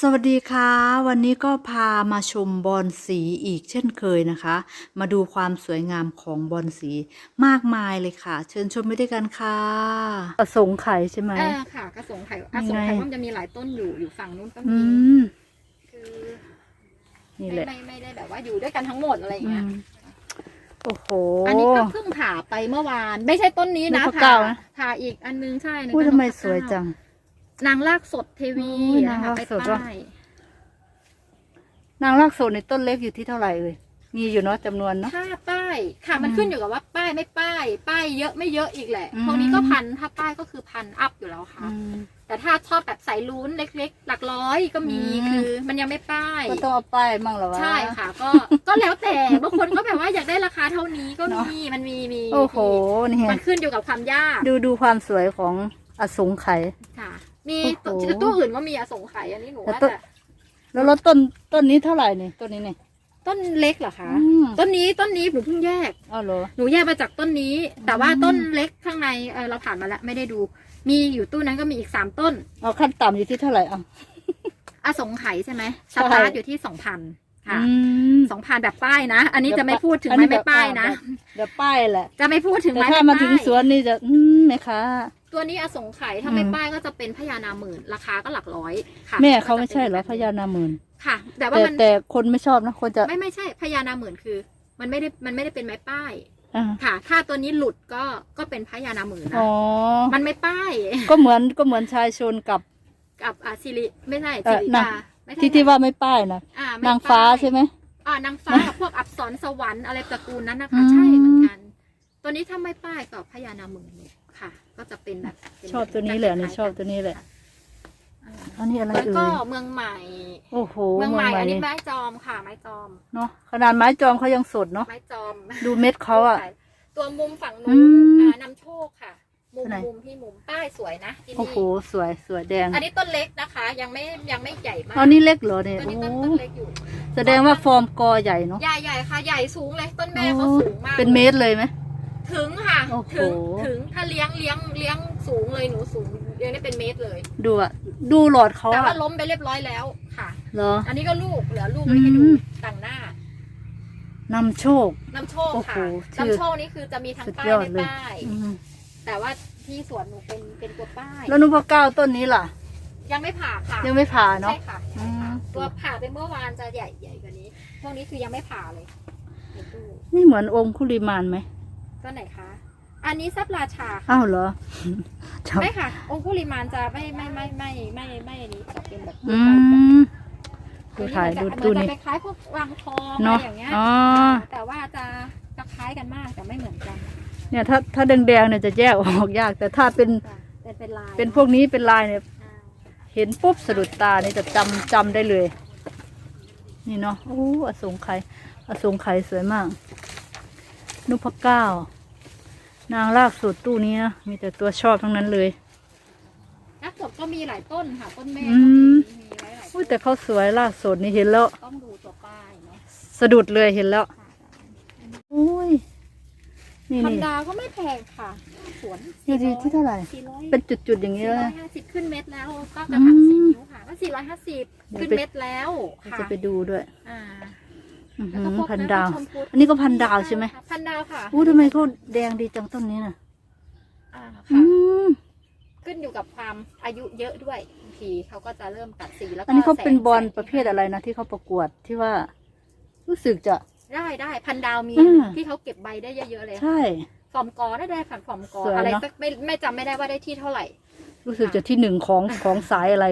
สวัสดีค่ะ วันนี้ก็พามาชมบอนสีอีกเช่นเคยนะคะ มาดูความสวยงามของบอนสีมากมายเลยค่ะ เชิญชมไปด้วยกันค่ะอสงไข่ใช่ไหมเออค่ะกระสงไข่อสงยังไข่ไงว่ามันจะมีหลายต้นอยู่อยู่ฝั่งนู้นก็อืมีมคือนี่ไม่แหละไม่ไม่ได้แบบว่าอยู่ด้วยกันทั้งหมดอะไรอย่างอืเงี้ยมโอ้โห อันนี้ก็เพิ่งผ่าไปเมื่อวาน ไม่ใช่ต้นนี้นะนพผ่าเก้านะผ่าอีกอันนึงใช่นึงพูดก็ทำไมนพเก้าสวยจัง นางลากสดเทวีโอ้ยนางนะคะลากไปสดว่ะ ป้ายนางรากโซนในต้นเล็กอยู่ที่เท่าไหร่เลยมีอยู่เนาะจำนวนเนาะ ถ้าป้ายค่ะมันอืมขึ้นอยู่กับว่าป้ายไม่ป้าย ป้ายเยอะไม่เยอะอีกแหละอืม พวกนี้ก็พันถ้าป้ายก็คือพันอัพอยู่แล้วค่ะ อืม แต่ถ้าชอบแบบสายลุ้นเล็กๆ หลักร้อยก็มีอืม คือ มันยังไม่ป้าย ก็ต้องเอาป้ายมั่งเหรอวะ ใช่ค่ะ ก็ก็แล้วแต่ บางคนก็แบบว่าอยากได้ราคาเท่านี้ก็เนอะ มีมันมีมีโอ้โหนี่มันขึ้นอยู่กับความยากดูดูความสวยของอสงไข่ค่ะ มีโอ้โห ตัวอื่นก็มีอสงไขยอันนี้หนูแต่ว่าต้นแต่ แล้วรถต้นต้นนี้เท่าไหร่เนี่ยต้นนี้เนี่ยต้นเล็กเหรอคะ อืมต้นนี้ต้นนี้หนูเพิ่งแยกอ้าวเหรอ หนูแยกมาจากต้นนี้ แต่ว่าอืม ต้นเล็กข้างในเออเราผ่านมาแล้วไม่ได้ดู มีอยู่ตู้นั้นก็มีอีกสามต้นเอาขั้นต่ำอยู่ที่เท่าไหร่อะอสงไขยใช่ไหมใช่สตาร์ทอยู่ที่สองพันค่ะอืม สองพันแบบป้ายนะ อันนี้เดี๋ยวจะไม่พูดถึงอันไม้นี้ไม่ป้ายนะแบบเดี๋ยวป้ายแหละ จะไม่พูดถึงแต่ไม้ถ้าไม่มาป้ายถึงสวนนี่จะอืม แม่ค้าตัวนี้อสงไขยถ้าอืมไม่ป้ายก็จะเป็นพญานาหมื่น ราคาก็หลักร้อยค่ะแม่เขาไม่ใช่เหรอก็พจะป็นญานาหมื่นค่ะ แต่ว่าแต่มันแต่คนไม่ชอบนะคนจะไม่ไม่ใช่พญานาหมื่นคือ มันไม่ได้มันไม่ได้เป็นไม้ป้าย อ่าค่ะ ถ้าตัวนี้หลุดก็ก็เป็นพญานาหมื่นนะอ๋อมันไม่ป้ายก็เหมือนก็เหมือนชายชนกับ กับอาซิริไม่ใช่เอ่ซิอรินางกาไม่ใช่ที่ที่ว่าไม่ป้ายนะอ่ไม่นางฟ้าป้ย ใช่ไหม อ่านางฟ้ากับพวกอักษรสวรรค์อะไรตระกูลนั้นนะอืคะมใช่เหมือนกัน ตัวนี้ถ้าไม่ป้ายกับพญานาหมื่นเลยค่ะ ก็จะเป็นแบบเป็นชอบตัวนี้แหละนี่ชอบตัวนี้แหละอ่าอันนี้อะไรแล้วเอ่ก็ยเมืองใหม่โอ้โหเมืองใหม่อันนี้เมืไม้จอมค่ะ ไม้จอม เนาะขนาดไม้จอมเขายังสดเนาะไม้จอม ดูเม็ดเขาอะตัวมุมฝั่งอืนู้นมอ่านำโชคค่ะ มุมไหน มุมที่มุมป้ายสวยนะที่โอ้นี่โหสวยสวยแดงอันนี้ต้นเล็กนะคะ ยังไม่ยังไม่ใหญ่มากอันนี้เล็กเหรอเนี่ยตัวนี้โอ้ต้นต้นเล็กอยู่แสดงว่าฟอร์มกอใหญ่เนาะใหญ่ใหญ่ค่ะใหญ่สูงเลยต้นแม่เขาสูงมากเป็นเมตรเลยไหม ถึงค่ะ โอ้โห ถึงถึงถ้าเลี้ยงเลี้ยงเลี้ยงสูงเลยหนูสูงเลี้ยงได้เป็นเมตรเลย ดูอะดูหลอดเขาแต่ว่าอะล้มไปเรียบร้อยแล้วค่ะ เหรอ อันนี้ก็ลูกเหลือลูกไว้ให้ดูอืม ต่างหน้านำโชค น้ำโชคโอ้โหค่ะชื่อ น้ำโชคนี่คือจะมีทั้งสุดป้ายยอดไม่เลย ป้าย อืมแต่ว่าที่สวนหนูเป็นเป็นตัวป้าย แล้วนุพเก้าต้นนี้ล่ะ ยังไม่ผ่าค่ะยังไม่ผ่าเนาะใช่ค่ะอืม ตัวผ่าไปเมื่อวานจะใหญ่ใหญ่กว่านี้พวกนี้คือยังไม่ผ่าเลยในตู้นี่เหมือนองค์คุลิมานไหม ตัวไหนคะ อันนี้ซับราชาค่ะอ้าวเหรอจำไม่ค่ะ องคุลิมานจะไม่ไม่ไม่ไม่ไม่ไม่ไม่อันนี้จะเป็นแบบอืมดูถ่ายดูเหมือนดูจะนี่คล้ายๆพวกวังทองอะไรเนาะอย่างเงี้ยอ๋อแต่ว่าจะจะคล้ายกันมากแต่ไม่เหมือนกันเนี่ยถ้าถ้าแดงๆเนี่ยจะแยกออกยาก แต่ถ้าเป็นเป็นเป็นลายเป็นพวกนี้เป็นลายเนี่ย อ่าเห็นปุ๊บสะดุดตาเนี่ยจะจำจำได้เลย นี่เนาะโอ้อสงไขยอสงไขยสวยมาก นุพเก้า นางลากสูตรตู้นี้นะมีแต่ตัวชอบทั้งนั้นเลยนักสดก็มีหลายต้นค่ะต้นแม่อืก็มมีมีหลายหลายอุ้ยแต่เขาสวยลากสูตรนี่เห็นแล้ว ต้องดูตัวป้ายเนาะสะดุดเลยเห็นแล้วอุ้ยนี่พันนี่ ดาวก็ไม่แพงค่ะ สวนอยู่ที่ที่เท่าไหร่ สี่ร้อยเป็นจุดๆอย่างนี้สี่เลยร้อยห้าสิบขึ้นเม็ดแล้วก็กระถางสี่นิ้วค่ะก็สี่ร้อยห้าสิบเดี๋ยวขึ้นไปเม็ดแล้วค่ะจะไปดูด้วย อ่าอื้อ แล้วหืก็อพวกพันดาวชมพูอันนี้ก็พันดาวใช่ไหมพันดาวค่ะอู้ทำไมเขาแดงดีจังต้นนี้น่ะ อ่าอืค่ะ ม ขึ้นอยู่กับความอายุเยอะด้วยบางทีเขาก็จะเริ่มตัดสีแล้วก็อันนี้เขาเป็นแสงบอลแสงประเภทอะไรนะที่เขาประกวดที่ว่า รู้สึกจะ ได้ได้พันดาวมีอืม ที่เขาเก็บใบได้เยอะๆเลยใช่ ฟอร์มกอได้ได้ค่ะฟอร์มกอสวยอะไรเนอะสักไม่ไม่จำไม่ได้ว่าได้ที่เท่าไหร่ รู้สึกจะที่หนึ่งของของสายอะไร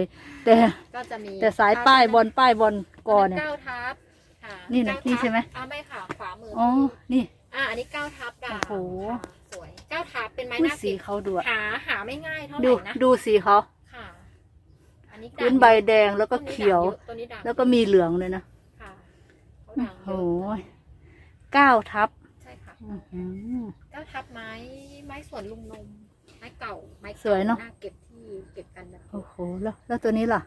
แต่ก็จะมีแต่สายป้ายบอลป้ายบอลกอเนี่ย เก้าทับ ค่ะนี่นะเก้าทับนี่ใช่ไหม อ่าไม่ค่ะขวามืออ๋อ นี่ อ่าอันนี้เก้าทับดาวโอ้โห ค่ะสวยเก้าทับเป็นไม้อุ้หยน้าสีสิบเขาดูอะหาหาไม่ง่ายเท่าไหดูร่นะดูสีเขาค่ะอันนี้พื้นใบแดงแล้วก็เขียวตัวนี้ด่างแล้วก็มีเหลืองเลยนะค่ะเขาด่างเยโอ้อะยเก้าทับใช่ค่ะ อื้อหือเก้าทับไม้ไม้สวนลุงนมไม้เก่าไม้ก่สวยเนอะน่าเก็บที่เก็บกันแบบโอ้โหแล้วแล้วตัวนี้ล่ะ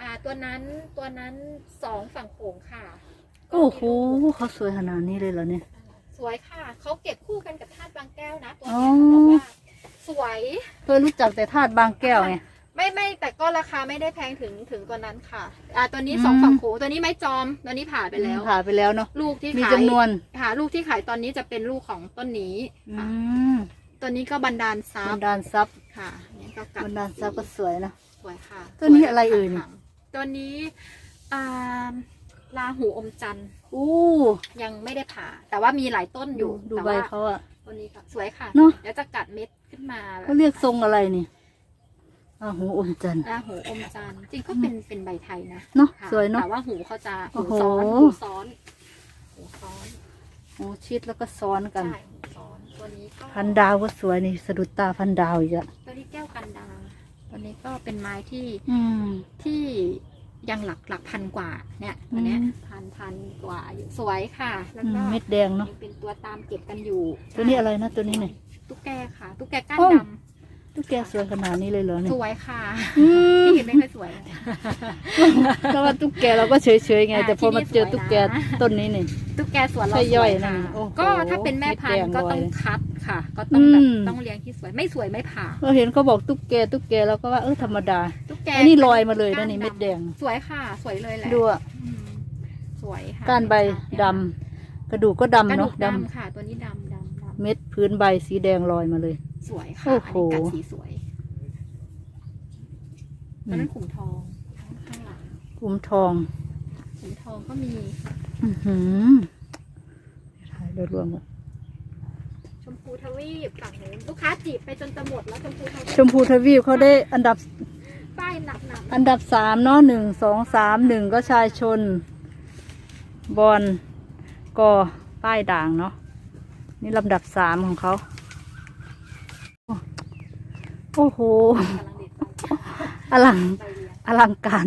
อ่าตัวนั้นตัวนั้นสองฝั่งโขงค่ะก็ โอ้โหมีลูกเขาสวยขนาดนี้เลยเหรอเนี่ย สวยค่ะ เขาเก็บคู่กันกับธาตุบางแก้วนะ ตัวอ๋นี้อเขาบอกว่าสวยเคยรู้จักแต่ธาตุบางแก้วไง ไม่ไม่แต่ก็ราคาไม่ได้แพงถึงถึงตัวนั้นค่ะ อ่าตัวนี้อืม สองฝั่งหูตัวนี้ไม้จอมตัวนี้ผ่าไปแล้ว ผ่าไปแล้วเนาะ ลูกที่มีขายจำนวน ค่ะลูกที่ขายตอนนี้จะเป็นลูกของต้นนี้อืค่ะมตัวนี้ก็บันดาลซับับนดาลซับค่ะนี่ก็กัดบันดาลซับก็สวยนะ สวยค่ะตัวนี้อะไรเอ่ยสวค่ะตัวนี้อ่า ลาหูอมจันทร์อู้ยังไม่ได้ผ่า แต่ว่ามีหลายต้นอยู่ดูแต่ใบว่าเขาอะตัวนี้ก็สวยค่ะเนอะ เดี๋ยวจะกัดเม็ดขึ้นมาแบบเขาเรียกทรงอะไรนี่อาหูอมจันทร์ ลาหูอมจันทร์จริงก็เป็นเป็นใบไทยนะเนาะค่ะสวยเนาะแต่ว่าหูเขาจะโอ้หูโหซ้อนหูซ้อนหูซ้อนโอ้ชิดแล้วก็ซ้อนกัน ใช่หูซ้อนตัวนี้ก็ พันดาวก็สวยนี่สะดุดตาพันดาวอีกอะตัวนี้แก้วกันดาตัวนี้ก็เป็นไม้ที่อืมที่ ยังหลักหลักพันกว่าเนี่ยตัวเนี้ยอืม พันพันกว่าอยู่สวยค่ะ แล้วอืมก็เม็ดแดงเนาะยังเป็นตัวตามเก็บกันอยู่ตัวนี้อะไรนะตัวนี้เนี่ย ตุ๊กแกค่ะ ตุ๊กแกก้านโอ้ ดตุ๊กแกสวยขนาดนี้เลยเหรอำเนี่ยสวยค่ะอืมที่เห็นไม่ค่อยสวยเพราะว่าตุ๊กแกเราก็เฉยๆไง อ่าแต่พอมาเจอที่นี่สวยนะ ตุ๊กแกต้นนี้นี่ตุ๊กแกสวนเราใช่สย่วอยยนั่ค่ะนโอ้โหก็ถ้าเป็นแม่พันธุ์เม็ดแดงก็ต้องลอยคัดค่ะ ก็ต้องแบบอืม ต้องเลี้ยงที่สวยไม่สวยไม่ผ่า เราเห็นเขาบอกตุ๊กแกตุ๊กแกเราก็ว่าเออธรรมดาตุ๊ก แกอันนี้ลอยมาเลยนะนี่เม็ดแดง สวยค่ะ สวยเลยแหละดูอะอืมสวยค่ะก้านใบดำกระดูกก็กระดำดูเนาะกดดำค่ะ ตัวนี้ดำดำดำเม็ดพื้นใบสีแดงลอยมาเลยำสวยค่ะโอ้อันโหนี้กัดสีสวยอืตัวมนั้นขุมทองข้างหลังอุ้มทอง ขุมทองก็มีอือหือถ่ายโดยรวมก่อนชมพูทวีปฝั่งนู้นลูกค้าจีบไปจนจะหมดแล้วชมพูทวีปชมพูทวีปเขาได้อันดับ ป้ายหนักหนักอันดับสามเนาะหนึ่งสองสามหนึ่งก็ชายชน บอลกอป้ายด่างเนาะนี่ลำดับสามของเขา โอ้โหกำลังเด็ดอลังใบเลี้ยงอลังการ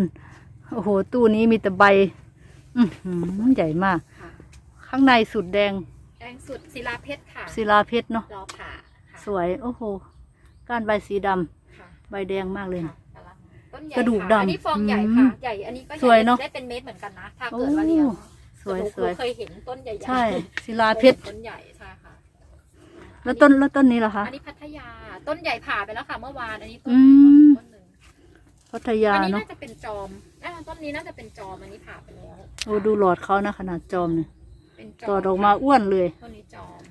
โอ้โห ตู้นี้มีแต่ใบ อือหือใหญ่มากค่ะข้างในสุดแดงแดงสุดศิลาเพชรค่ะศิลาเพชรเนาะรอผ่าค่ะสวย โอ้โห ก้านใบสีดำค่ะ ใบแดงมากเลย ค่ะกำลัง ต้นใหญ่กระดูกค่ดำอันนี้ฟองใหญ่อืค่ะมใหญ่ อันนี้ก็ใหญ่สวยเนอะ ได้เป็นเม็ดเหมือนกันนะ ถ้าโอ้เกิดว่าเลี้ยงสวยหนูสวยเคยเห็นต้นใหญ่ๆใช่ ศิลาเพชรต้นใหญ่ใช่ค่ะแล้วต้นแล้วต้นนี้เหรอคะ อันนี้พัทยา ต้นใหญ่ผ่าไปแล้วค่ะ เมื่อวาน อันนี้ต้นอืม ต้นหนึ่งพัทยาอันนี้เนาะน่าจะเป็นจอมอ่าต้นนี้น่าจะเป็นจอม อันนี้ผ่าไปแล้วโอ้ดูหลอดเขานะขนาดจอมเนี่ยเป็นจต่อดออกมาอ้วนเลย ต้นนี้จอม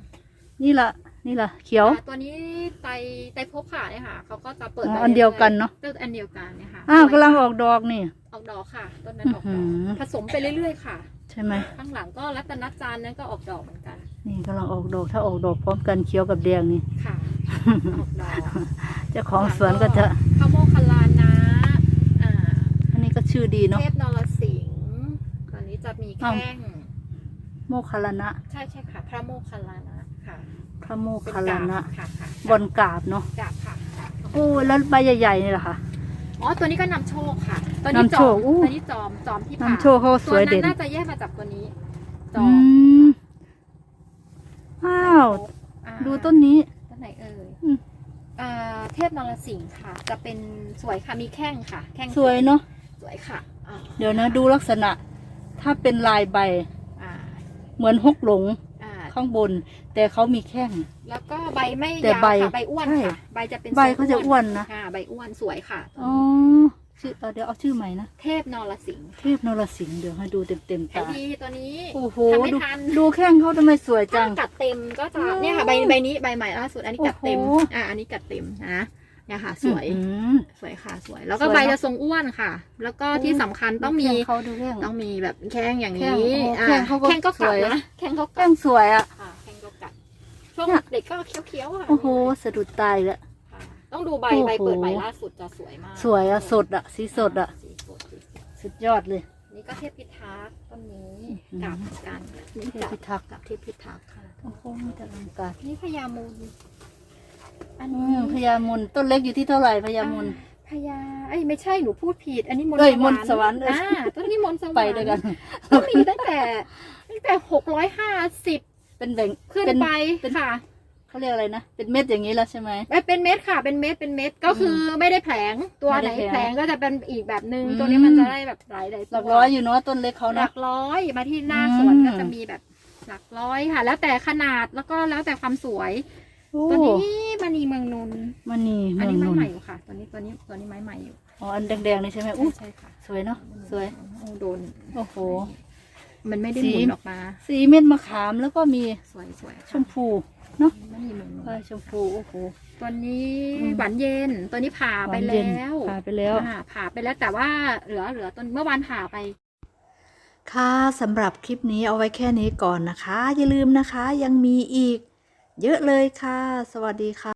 นี่ละ นี่ละเขียว อ่าตัวนี้ไตไตพบค่ะเนี่ยค่ะเขาก็จะเปิดอ๋อใบอันเดียวกันเนอะต้นอันเดียวกันเนี่ยค่ะอ้าวกำลังออกดอกนี่ ออกดอกค่ะต้นนั้นออกดอื้ออกหือ ผสมไปเรื่อยๆค่ะ ใช่ไหมข้างหลังก็รัตนจานนั้นก็ออกดอกเหมือนกันนี่กำลังออกดอกถ้าออกดอกพร้อมกันเขียวกับแดงนี่ ค่ะ ออกดอกเจ้าของสวนก็จะพระโมคคัลลานะอ่าอันนี้ก็ชื่อดีเนาะ เทพนรสิงห์ตอนนี้จะมีอ้าวแข้ง โมคคัลลานะ ใช่ใช่ค่ะ พระโมคคัลลานะค่ะ พระโมคเป็นคัลลากานะบค่ะค่ะบอนกราบเนาะกาบค่ะโอ้แล้วใบใหญ่ๆนี่แหละค่ะ อ๋อ ตัวนี้ก็นำโชคค่ะ ตัวนี้นำจโชอคมอู้ ตัวนี้จอม จอมที่ผ่านำโชคเขาสวยเด่นตัวนั้นน่าจะแยกมาจากตัวนี้ จอือมมอ้าว อ่าดูต้นนี้ ต้นไหนเอ่ยอืม อ่าเทพนรสิงห์ค่ะ จะเป็นสวยค่ะ มีแข้งค่ะ แข้งสวยเนาะสวยค่ะอ่าเดี๋ยวนะดูลักษณะ ถ้าเป็นลายใบอ่าเหมือนฮกหลงอ่า ข้างบน แต่เขามีแข้ง แล้วก็ใบไม่แต่ยาวใบค่ะใบอ้วนใช่ค่ะใบจะเป็นใบเขาจะอ้วนนะ ค่ะใบอ้วนสวยค่ะอ๋อชื่อเอ่อเดี๋ยวเอาชื่อใหม่นะ เทพนรสิงห์เทพนรสิงห์เดี๋ยวให้ดูเต็มเต็มๆไอ้ตา ดีตัวนี้ โอ้โห ทำไม่ดูทัน ดูแข้งเขาทำไมสวยจัถ้าง กัดเต็มก็จะอืมเนี่ยค่ะใบใบนี้ใบใหม่ล่าสุดอันนี้กัดเต็มโอ้โห อ่าอันนี้กัดเต็มนะ เนี่ยค่ะ สวย อื้อหือสวยค่ะสวย แล้วก็สวยใบเนอะจะทรงอ้วนค่ะ แล้วก็ที่สำคัญต้องมีดูแข้เขาดูแข้งต้องมีแบบแข้งอย่างแข้งนี้โอ้อ่าแข้งเขาก็แข้งก็กัดสวย นะแข้งก็กัแข้ดงสวยอะ ค่ะแข้งก็กัดช่วงเนี่ย เด็กก็เคี้ยวๆอะโอ้โหสะดุดตายแล้วค่ะต้องดูใบโอ้โห ใบเปิดใบล่าสุดจะสวยมากสวยอะสดอะ สีสดอะ สีสดสีสดสุดยอดเลย นี่ก็เทพพิทักษ์ต้นนี้อืมกับกันนี่เทพพิทักษ์กับเทพพิทักษ์ค่ะ โอ้โหมีแต่ลังการนี่พญามูล อันอืนี้มพญามุนต้นเล็กอยู่ที่เท่าไหร่พญามุน พญาเอ้ยไม่ใช่หนูพูดผิด อันนี้มนเอ้ยต์มนต์สวรรค์เอ้ย อ่าต้นนี้มนต์สวรรค์ไปด้วยกัน ก็มีตั้งแต่ตั้งแต่หกร้อยห้าสิบเป็นแบ่ง ขึ้นเป็น ไปเป็นค่ะเขาเรียกอะไรนะ เป็นเม็ดอย่างนี้แล้วใช่ไหม เอ้ยเป็นเม็ดค่ะเป็นเม็ดเป็นเม็ดก็คืออไม่ได้แผลงตัวไม่ไหนได้แผลงแผลงก็จะเป็นอีกแบบนึงอืม ตัวนี้มันจะได้แบบหลายหลายหลักร้อยอยู่เนาะต้นเล็กเขาหนะลักร้อยมาที่หน้าอืมสวนก็จะมีแบบหลักร้อยค่ะ แล้วแต่ขนาดแล้วก็แล้วแต่ความสวยโอ้ ตัวนี้มณีเมืองนนท์มันนี่อันเมืองนี้ไม้นนใหม่ท์อยู่ค่ะ ตัวนี้ตัวนี้ตัวนี้ไม้ใหม่อยู่อ๋ออันแดงๆนี่ใช่ไหมใช่อู้ใช่ค่ะสวยเนาะสวย โอ้โดน โอ้โห มันไม่ได้สีหมุนออกมา สีเม็ดมะขามแล้วก็มีสวยสวยชมพูเนาะมณีเมืองนนใบท์ชมพูโอ้โห ตัวนี้อืม หวานเย็น ตัวนี้ผ่าไปหวานเย็นแล้วผ่าไปแล้ว อ่าผ่าไปแล้วแต่ว่าเหลือเหลือตอนเมื่อวานผ่าไป ค่ะสำหรับคลิปนี้เอาไว้แค่นี้ก่อนนะคะ อย่าลืมนะคะยังมีอีก เยอะเลยค่ะ สวัสดีค่ะ